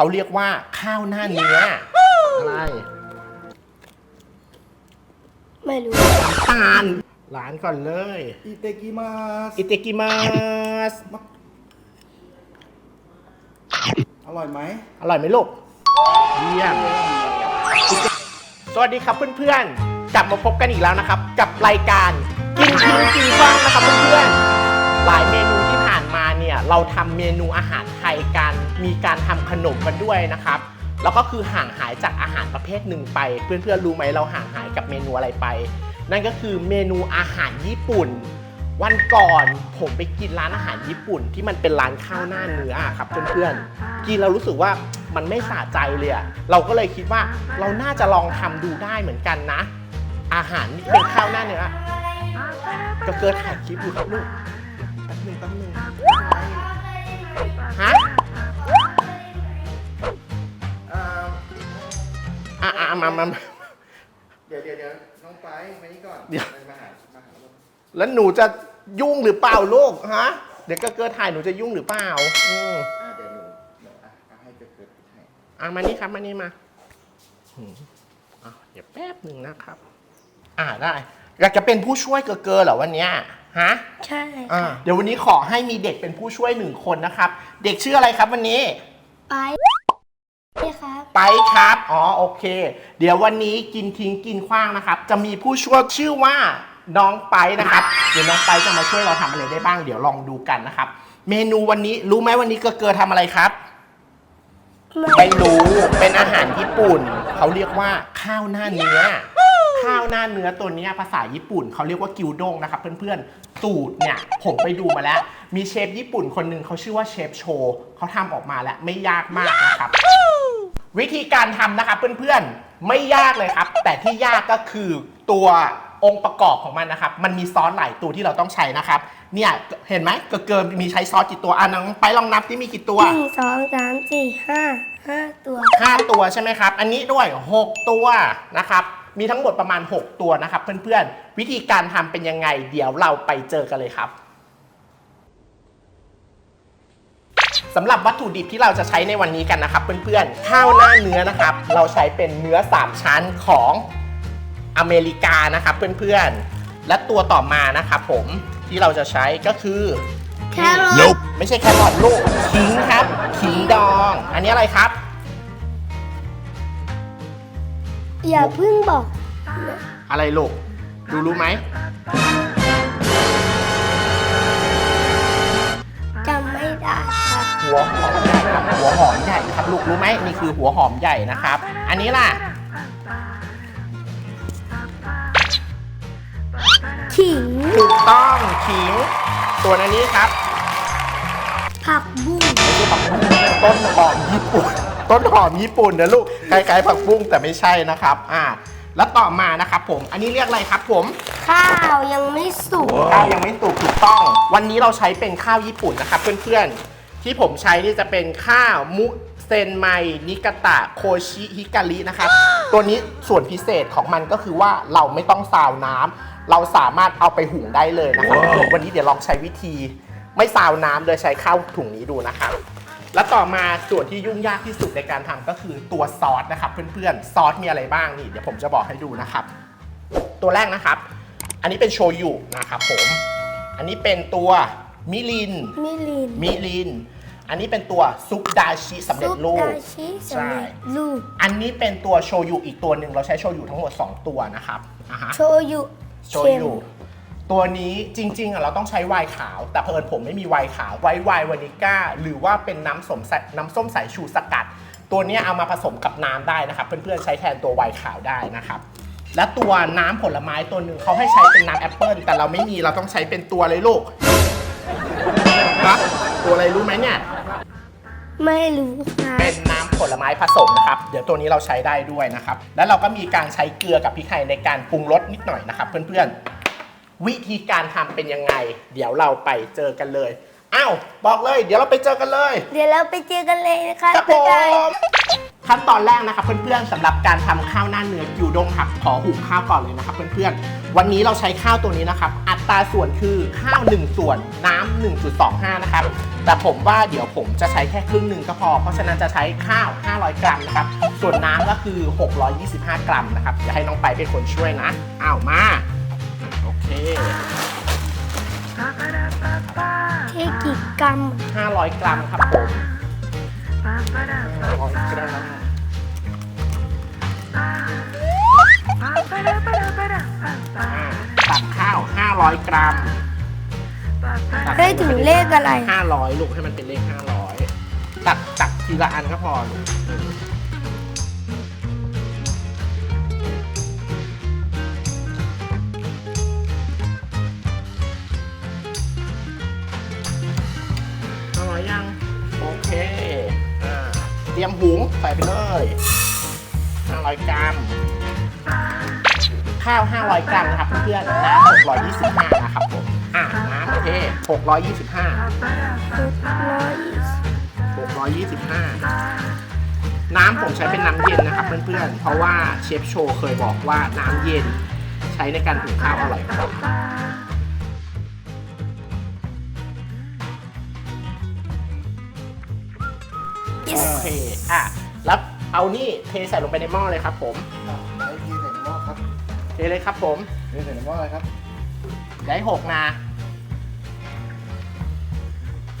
เขาเรียกว่าข้าวหน้าเนื้ออะไรไม่รู้ตาลร้านก่อนเลยอิเตกิมาสอิเตกิมาสอร่อยไหมอร่อยไหมลูกเยี่ยมสวัสดีครับเพื่อนๆ กลับมาพบกันอีกแล้วนะครับ กับรายการกินทิ้งกินกว้างนะครับเพื่อนๆหลายเมนูที่ผ่านมาเนี่ยเราทำเมนูอาหารไทยกัน มีการทำขนมกันด้วยนะครับแล้วก็คือห่างหายจากอาหารประเภทหนึ่งไป เพื่อนๆรู้ไหมเราห่างหายกับเมนูอะไรไป นั่นก็คือเมนูอาหารญี่ปุ่น วันก่อนผมไปกินร้านอาหารญี่ปุ่น ที่มันเป็นร้านข้าวหน้าเนื้อครับเพื่อนๆกินเรารู้สึกว่ามันไม่สะใจเลยเราก็เลยคิดว่าเราน่าจะลองทำดูได้เหมือนกันนะ อาหารเป็นข้าวหน้าเนื้อก็เกิดถ่ายคลิปอยู่ครับลูกแป๊บนึงแป๊บนึงฮะ อะอะมามามาเดี๋ยวเดี๋ยวเดี๋ยวน้องไปมานี่ก่อนเดี๋ยวมามาหามาหาลูกแล้วหนูจะยุ่งหรือเปล่าลูกฮะ เดี๋ยวก็เกิดถ่ายหนูจะยุ่งหรือเปล่า อืมอ่าเดี๋ยวหนูเดี๋ยวอะเอาให้เกิดเกิดให้อะมานี่ครับมานี่มาอืมอะเดี๋ยวแป๊บหนึ่งนะครับ อ่าได้อยากจะเป็นผู้ช่วยเกอเกอเหรอวันเนี้ยฮะ ใช่อ่า เดี๋ยววันนี้ขอให้มีเด็กเป็นผู้ช่วยหนึ่งคนนะครับ เด็กชื่ออะไรครับวันนี้ ไปนี่ครับ ไปครับ อ๋อโอเค เดี๋ยววันนี้กินทิ้งกินขว้างนะครับ จะมีผู้ช่วยชื่อว่าน้องไปนะครับ เดี๋ยวน้องไปจะมาช่วยเราทำอะไรได้บ้าง เดี๋ยวลองดูกันนะครับ เมนูวันนี้รู้ไหมวันนี้เกอเกอทำอะไรครับไม่รู้เป็นอาหารญี่ปุ่น เขาเรียกว่าข้าวหน้าเนื้อ ข้าวหน้าเนื้อตัวนี้ภาษาญี่ปุ่น เขาเรียกว่ากิวด้งนะครับเพื่อนๆสูตรเนี่ยผมไปดูมาแล้ว มีเชฟญี่ปุ่นคนหนึ่งเขาชื่อว่าเชฟโชเขาทำออกมาแล้วไม่ยากมากนะครับ วิธีการทำนะครับเพื่อนๆไม่ยากเลยครับ แต่ที่ยากก็คือตัวองค์ประกอบของมันนะครับ มันมีซอสหลายตัวที่เราต้องใช้นะครับ เนี่ยเห็นไหมเกินมีใช้ซอสกี่ตัวอะน้องไปลองนับที่มีกี่ตัวหนึ่งสองสามสี่ห้าห้าตัวห้าตัวใช่ไหมครับ อันนี้ด้วย6ตัวนะครับ มีทั้งหมดประมาณ 6 ตัวนะครับ เพื่อนๆวิธีการทำเป็นยังไง เดี๋ยวเราไปเจอกันเลยครับ สำหรับวัตถุดิบที่เราจะใช้ในวันนี้กันนะครับเพื่อนๆข้าวหน้าเนื้อนะครับ เราใช้เป็นเนื้อ 3 ชั้นของอเมริกานะครับเพื่อนๆ และตัวต่อมานะครับผมที่เราจะใช้ก็คือแครอทไม่ใช่แครอทลูกขิงครับขิงดอง อันนี้อะไรครับ อย่าเพิ่งบอก อะไรลูกดูรู้ไหม หัวหอมใหญ่ครับหัวหอมใหญ่ครับลูกรู้ไหมนี่คือหัวหอมใหญ่นะครับ อันนี้ล่ะขิงถูกต้องขิงส่วนอันนี้ครับผักบุ้งไม่ใช่ผักบุ้งต้นหอมญี่ปุ่น ต้นหอมญี่ปุ่นนะลูกคล้ายๆผักบุ้งแต่ไม่ใช่นะครับ อ่า แล้วต่อมานะครับผม อันนี้เรียกอะไรครับผม ข้าวยังไม่สุก ข้าวยังไม่สุกถูกต้อง วันนี้เราใช้เป็นข้าวญี่ปุ่นนะครับเพื่อนๆ ที่ผมใช้นี่จะเป็นข้าวมุเซนไมนิกาตะโคชิฮิการินะครับ ตัวนี้ส่วนพิเศษของมันก็คือว่าเราไม่ต้องซาวน้ำเราสามารถเอาไปหุงได้เลยนะครับเพื่อนๆวันนี้เดี๋ยวลองใช้วิธี ไม่ซาวน้ำโดยใช้ข้าวถุงนี้ดูนะครับ แล้วต่อมาส่วนที่ยุ่งยากที่สุดในการทำก็คือตัวซอสนะครับ เพื่อนๆ ซอสมีอะไรบ้างนี่เดี๋ยวผมจะบอกให้ดูนะครับ ตัวแรกนะครับ อันนี้เป็นโชยุนะครับผม อันนี้เป็นตัว มิลิน มิลินมิลิน อันนี้เป็นตัวซุปดาชิสำเร็จรูป ซุปดาชิสำเร็จรูป อันนี้เป็นตัวโชยุอีกตัวหนึ่งเราใช้โชยุทั้งหมด 2 ตัวนะครับอ่าฮะ โชยุโชยุตัวนี้จริงๆอะเราต้องใช้ไวน์ขาว แต่เพิ่นผมไม่มีไวน์ขาวไว้ไวน์วานิก้า หรือว่าเป็นน้ำสมสน้ำส้มสายชูสกัด ตัวเนี้ยเอามาผสมกับน้ำได้นะครับ เพื่อนๆใช้แทนตัวไวน์ขาวได้นะครับ และตัวน้ำผลไม้ตัวหนึ่งเขาให้ใช้เป็นน้ำแอปเปิลแต่เราไม่มีเราต้องใช้เป็นตัวเลยลูก ครับตัวอะไรรู้ไหมเนี่ย ไม่รู้ครับเป็นน้ำผลไม้ผสมนะครับ เดี๋ยวตัวนี้เราใช้ได้ด้วยนะครับ แล้วเราก็มีการใช้เกลือกับพริกไทยในการปรุงรสนิดหน่อยนะครับ เพื่อนๆ วิธีการทำเป็นยังไง เดี๋ยวเราไปเจอกันเลย อ้าวบอกเลย เดี๋ยวเราไปเจอกันเลย เดี๋ยวเราไปเจอกันเลยนะครับครับผบ๊ายบายมขั้นตอนแรกนะครับเพื่อนๆสำหรับการทำข้าวหน้าเนื้อกิวด้งครับขอหุงข้าวก่อนเลยนะครับเพื่อนๆวันนี้เราใช้ข้าวตัวนี้นะครับ อัตราส่วนคือข้าว 1 ส่วนน้ำ1.25 นะครับ แต่ผมว่าเดี๋ยวผมจะใช้แค่ครึ่งหนึ่งก็พอ เพราะฉะนั้นจะใช้ข้าว 500 กรัมนะครับ ส่วนน้ำก็คือ 625 กรัมนะครับจะให้น้องไปเป็นคนช่วยนะอ้าวมาโอเค เทกี่กรัม500 กรัมครับผม500กรัมอ่าตักข้าว 500 กรัมตักได้ถึงเลขอะไร 500 ลูกให้มันเป็นเลข 500 ตักตักทีละอันก็พอลูก รียมหุงใส่ไปเลย500 กรัม ข้าว 500 กรัมนะครับเพื่อนๆน้ำ625 นะครับผม อะน้ำโอเค625 625 น้ำผมใช้เป็นน้ำเย็นนะครับเพื่อนๆ เพราะว่าเชฟโชว์เคยบอกว่าน้ำเย็นใช้ในการหุงข้าวอร่อยกว่า โอเคอะแล้วเอานี่เทใส่ลงไปในหม้อเลยครับ ผมไว้ทีใส่ในหม้อครับเทเลยครับ ผมเทใส่ในหม้อเลยครับได้หกนะ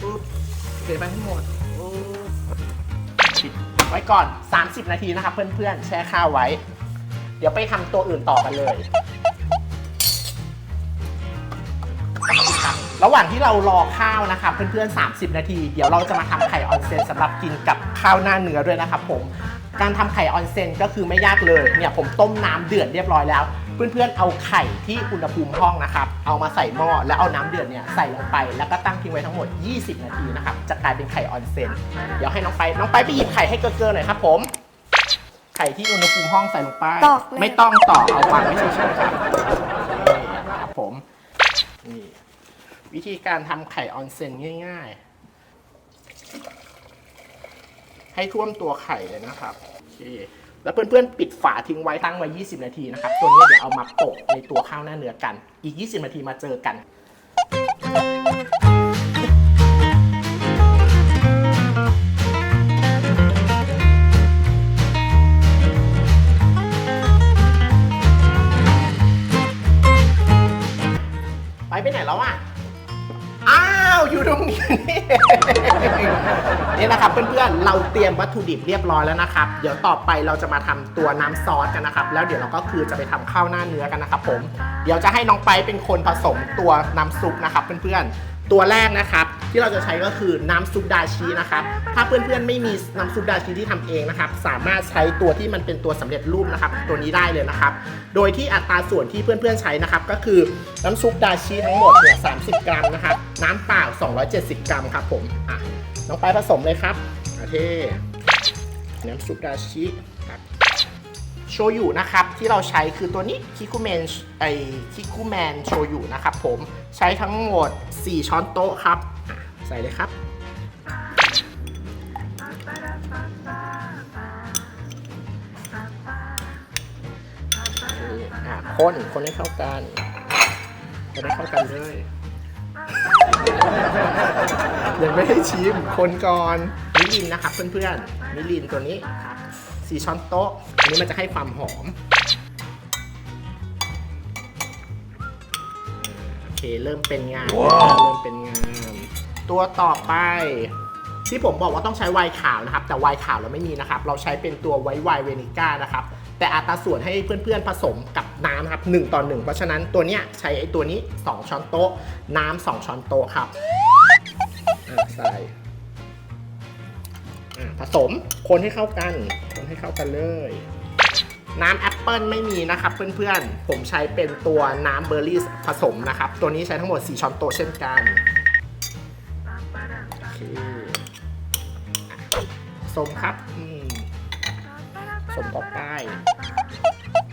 ปุ๊บเทไปให้หมดปุ๊บปิดไว้ก่อน 30 นาทีนะครับเพื่อนๆ แช่ข้าวไว้ เดี๋ยวไปทำตัวอื่นต่อกันเลย รับระหว่างที่เรารอข้าวนะครับเพื่อนๆ 30 นาที เดี๋ยวเราจะมาทำไข่ออนเซนสำหรับกินกับข้าวหน้าเนื้อด้วยนะครับผมการทำไข่ออนเซนก็คือไม่ยากเลยเนี่ยผมต้มน้ำเดือดเรียบร้อยแล้ว เพื่อนๆ เอาไข่ที่อุณหภูมิห้องนะครับ เอามาใส่หม้อแล้วเอาน้ำเดือดเนี่ยใส่ลงไป แล้วก็ตั้งทิ้งไว้ทั้งหมด 20 นาทีนะครับจะกลายเป็นไข่ออนเซนเดี๋ยวให้น้องไปน้องไปไปหยิบไข่ให้เกอร์ๆหน่อยครับผมไข่ที่อุณหภูมิห้องใส่ลงไปตอกเลยไม่ต้องตอกเอาวางไว้เฉยๆครับนี่ครับผมนี่ วิธีการทำไข่ออนเซนง่ายๆ ให้ท่วมตัวไข่เลยนะครับโอเคแล้วเพื่อนๆ ปิดฝาทิ้งไว้ตั้งไว้ 20 นาทีนะครับ ตัวนี้เดี๋ยวเอามาโปะในตัวข้าวหน้าเนื้อกัน อีก 20 นาทีมาเจอกัน ไปไปไหนแล้วอะ อยู่ตรงนี้นี่นะครับเพื่อนๆเราเตรียมวัตถุดิบเรียบร้อยแล้วนะครับ เดี๋ยวต่อไปเราจะมาทำตัวน้ำซอสกันนะครับ แล้วเดี๋ยวเราก็คือจะไปทำข้าวหน้าเนื้อกันนะครับผม เดี๋ยวจะให้น้องไปเป็นคนผสมตัวน้ำซุปนะครับเพื่อนๆ ตัวแรกนะครับ ที่เราจะใช้ก็คือน้ำซุปดาชีนะครับ ถ้าเพื่อนๆไม่มีน้ำซุปดาชีที่ทำเองนะครับ สามารถใช้ตัวที่มันเป็นตัวสำเร็จรูปนะครับ ตัวนี้ได้เลยนะครับ โดยที่อัตราส่วนที่เพื่อนๆใช้นะครับ ก็คือน้ำซุปดาชีทั้งหมดเนี่ย30 กรัมนะครับ น้ำเปล่า 270 กรัมครับผมอะน้องไปผสมเลยครับโอเคน้ำซุปดาชิ โชยุนะครับ ที่เราใช้คือตัวนี้คิคุเมนไอคิคุแมนโชยุนะครับผมใช้ทั้งหมด 4 ช้อนโต๊ะครับใส่เลยครับ อะคนคนให้เข้ากันคนให้เข้ากันเลยยังไม่ให้ชิมคนก่อนมิลินนะครับเพื่อนๆมิลินตัวนี้ครับ สี่ช้อนโต๊ะ อันนี้มันจะให้ความหอม โอเค เริ่มเป็นงาน เริ่มเป็นงาน ตัวต่อไป ที่ผมบอกว่าต้องใช้ไวน์ขาวนะครับ แต่ไวน์ขาวเราไม่มีนะครับ เราใช้เป็นตัวไวท์ไวน์เวนิก้านะครับ แต่อัตราส่วนให้เพื่อนๆผสมกับน้ำนะครับ1ต่อ1เพราะฉะนั้นตัวเนี้ยใช้ไอ้ตัวนี้ 2 ช้อนโต๊ะ น้ำ2ช้อนโต๊ะครับ อะใส่อะ ผสมคนให้เข้ากัน คนให้เข้ากันเลย น้ำแอปเปิลไม่มีนะครับเพื่อนๆ ผมใช้เป็นตัวน้ำเบอร์รี่ผสมนะครับ ตัวนี้ใช้ทั้งหมด 4 ช้อนโต๊ะเช่นกันโอเคสมครับอืมสมต่อไป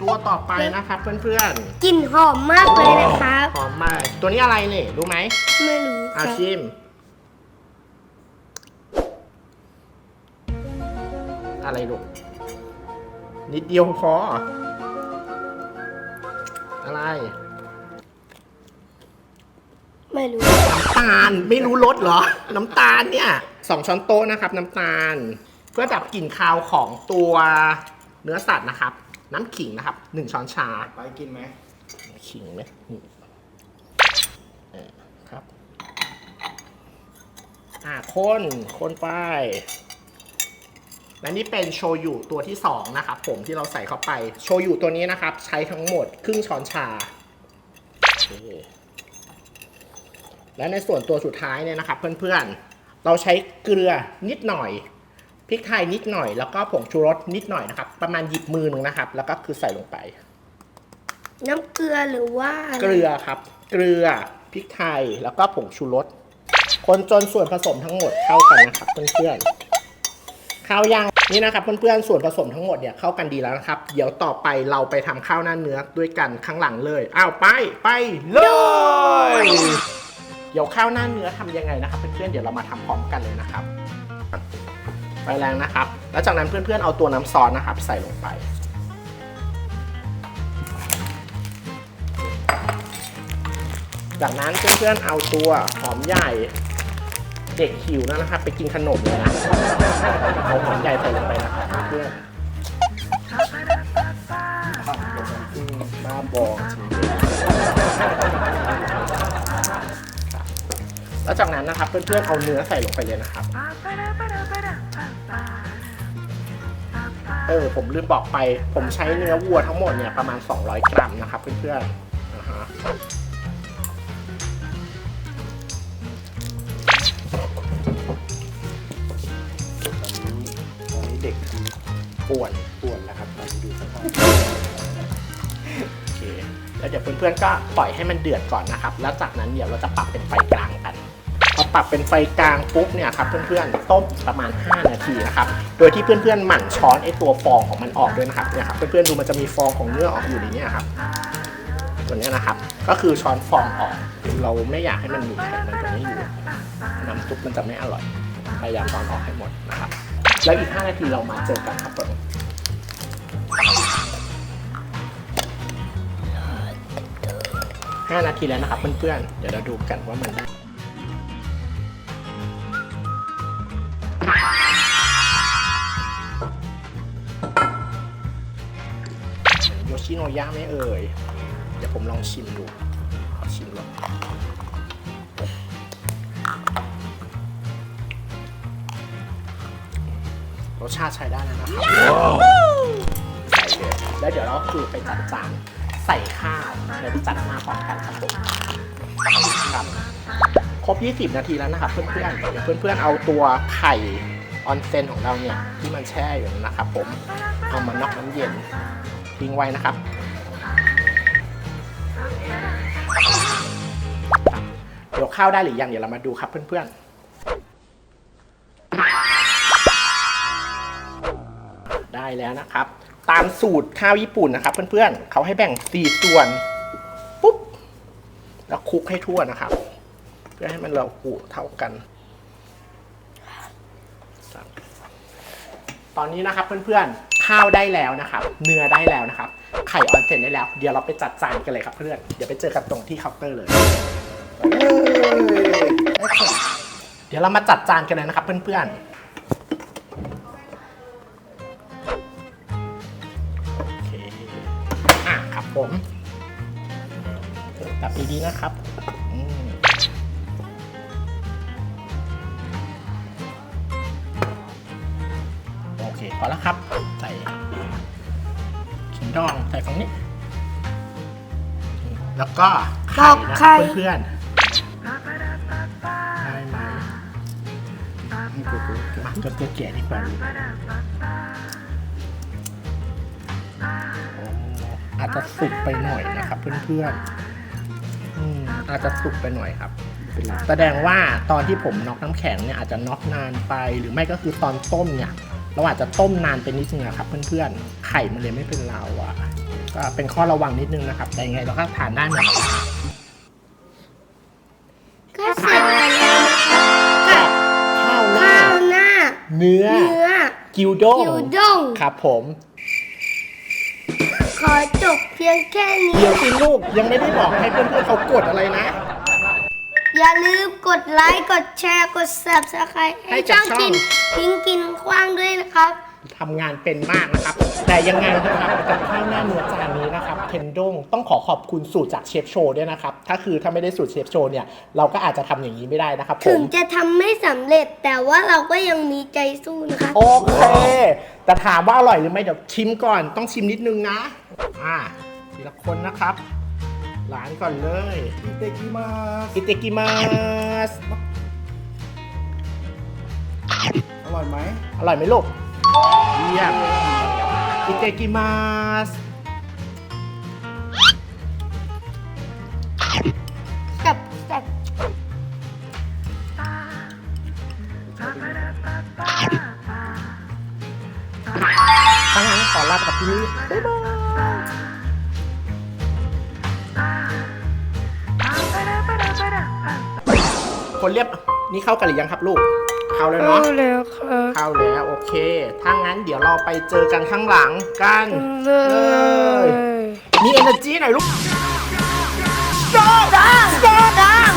ตัวต่อไปนะครับเพื่อนกลิ่นหอมมากเลยนะครับๆหอมมาก ตัวนี้อะไรเนี่ยรู้ไหมไม่รู้คอารับชิม อะไรลูก นิดเดียวพอ อะไร ไม่รู้ น้ำตาล ไม่รู้รสเหรอ น้ำตาลเนี่ยสองช้อนโต๊ะนะครับ น้ำตาล เพื่อดับกลิ่นคาวของตัวเนื้อสัตว์นะครับ น้ำขิงนะครับหนึ่งช้อนชา ไปกินไหมขิงไหมนี่เออครับ อ่าคนคนไป และนี่เป็นโชยุตัวที่สองนะครับผมที่เราใส่เข้าไป โชยุตัวนี้นะครับ ใช้ทั้งหมดครึ่งช้อนชาโอเคและในส่วนตัวสุดท้ายเนี่ยนะครับ เพื่อนๆ เราใช้เกลือนิดหน่อยพริกไทยนิดหน่อยแล้วก็ผงชูรสนิดหน่อยนะครับ ประมาณหยิบมือหนึ่งนะครับ แล้วก็คือใส่ลงไป น้ำเกลือหรือว่าะไรเกลือครับ เกลือพริกไทยแล้วก็ผงชูรสคนจนส่วนผสมทั้งหมดเข้ากันนะครับเพื่อนๆข้าวย่าง นี่นะครับเพื่อนๆส่วนผสมทั้งหมดเนี่ยเข้ากันดีแล้วนะครับ เดี๋ยวต่อไปเราไปทำข้าวหน้าเนื้อด้วยกันข้างหลังเลยอ้าวไปไปเลยเดี๋ยวข้าวหน้าเนื้อทำยังไงนะครับ เพื่อนๆเดี๋ยวเรามาทำพร้อมกันเลยนะครับไฟแรงนะครับ แล้วจากนั้นเพื่อนๆเอาตัวน้ำซอสนะครับ ใส่ลงไปจากนั้นเพื่อนๆเอาตัวหอมใหญ่ เด็กหิวแล้วนะครับ ไปกินขนมเลยนะเอาหอมใหญ่ใส่ลงไปนะครับเพื่อนมาบอจริงๆแล้วจากนั้นนะครับเพื่อนๆเอาเนื้อใส่ลงไปเลยนะครับเออผมลืมบอกไป ผมใช้เนื้อวัวทั้งหมดเนี่ยประมาณ 200 กรัมนะครับเพื่อนๆ แล้วครับตอนนี้ดูสภาพโอเคแล้วเดี๋ยวเพื่อนๆก็ปล่อยให้มันเดือดก่อนนะครับ แล้วจากนั้นเดี๋ยวเราจะปรับเป็นไฟกลางกันพอปรับเป็นไฟกลางปุ๊บเนี่ยครับเพื่อนๆต้มประมาณ 5 นาทีนะครับโดยที่เพื่อนๆหมั่นช้อนไอตัวฟองของมันออกด้วยนะครับเนี่ยครับเพื่อนๆดูมันจะมีฟองของเนื้อออกอยู่ในนี้ครับตัวนี้นะครับ ก็คือช้อนฟองออก เราไม่อยากให้มันมีไขมันตัวนี้อยู่น้ำซุปมันจะไม่อร่อยพยายามช้อนออกให้หมดนะครับ แล้วอีก 5 นาทีเรามาเจอกันครับผม 5 นาทีแล้วนะครับเพื่อนๆ เดี๋ยวเราดูกันว่ามันได้โยชิโนยะไหม่เอ่ย เดี๋ยวผมลองชิมดูขอชิมก่อนรสชาติใช้ได้แล้วนะครับใส่เลยแล้วเดี๋ยวเราคือไปจัดจาน ใส่ข้าวแล้วจัดหน้าพร้อมกันครับผมครับครบ 20 นาทีแล้วนะครับเพื่อนๆเดี๋ยวเพื่อนๆเอาตัวไข่ออนเซนของเราเนี่ยที่มันแช่อยู่นะครับ ผมเอามานอกน้ำเย็นทิ้งไว้นะครับเดี๋ยวข้าวได้หรือยังเดี๋ยวเรามาดูครับเพื่อนๆ ได้แล้วนะครับ ตามสูตรข้าวญี่ปุ่นนะครับ เพื่อนๆเขาให้แบ่งสี่ส่วนปุ๊บแล้วคลุกให้ทั่วนะครับ เพื่อให้มันเราหูเท่ากัน ตอนนี้นะครับเพื่อนๆข้าวได้แล้วนะครับ เนื้อได้แล้วนะครับ ไข่ออนเซ็นได้แล้ว เดี๋ยวเราไปจัดจานกันเลยครับเพื่อนเดี๋ยวไปเจอกันตรงที่เคาน์เตอร์เลยเดี๋ยวเรามาจัดจานกันเลยนะครับเพื่อนๆ ดีๆนะครับอืมโอเคพอแล้วครับใส่ขิงดองใส่ฝั่งนี้ แล้วก็ไข่นะคไข่รับเพื่อนๆได้ไหมให้กูดูมาตัวตัวแก่ดีกว่าโอ้อาจจะสุกไปหน่อยนะครับเพื่อนๆ อืมอาจจะสุกไปหน่อยครับแสดงว่าตอนที่ผมน็อกน้ำแข็งเนี่ยอาจจะน็อกนานไปหรือไม่ก็คือตอนต้มเนี่ยเราอาจจะต้มนานไปนิดนึงอะครับ เพื่อนๆไข่มันเลยไม่เป็นราวอะก็เป็นข้อระวังนิดนึงนะครับ แต่ยังไงเราก็ทานได้เหมือนกันก็เสร็จไปแล้วนะคะข้าวหน้าข้าวหน้าเนื้อเนื้อกิวด้งกิวด้ง ครับผมข อจบเพียงแค่นี้ เดี๋ยวสิลูกยังไม่ได้บอกให้เพื่อนๆเขากดอะไรนะ อย่าลืมกดไลค์กดแชร์กด subscribe ให้ให้กับช่องช่อง กินทิ้งกินขว้างด้วยนะครับ ทำงานเป็นมากนะครับ แต่ยังไงนะครับกับข้าวหน้าเนื้อจานนี้นะครับเทนด้งต้องขอขอบคุณสูตรจากเชฟโชว์ด้วยนะครับ ถ้าคือถ้าไม่ได้สูตรเชฟโชว์เนี่ยเราก็อาจจะทำอย่างนี้ไม่ได้นะครับผถึงม จะทำไม่สำเร็จแต่ว่าเราก็ยังมีใจสู้นะคะ โอเค แต่ถามว่าอร่อยหรือไม่เดี๋ยวชิมก่อนต้องชิมนิดนึงนะ อ่าทีละคนนะครับร้านก่อนเลยอิเตกิมาสอิเตกิมาสอร่อยไหมอร่อยไหมลูกเยี่ยมอิเตกิมาสกับกับถ้างั้นขอลาไปกับที่นี่บ๊ายบาย คนเรียบนี่เข้ากันหรือยังครับลูก เข้าแล้วเนาะแล้วครับ เข้าแล้วโอเค ถ้างั้นเดี๋ยวเราไปเจอกันข้างหลังกัน เลยมี energy หน่อยลูกดังดังดัง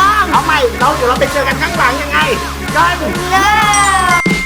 ดังเอาใหม่เราเดี๋ยวเราไปเจอกันข้างหลังยังไงกัน เลย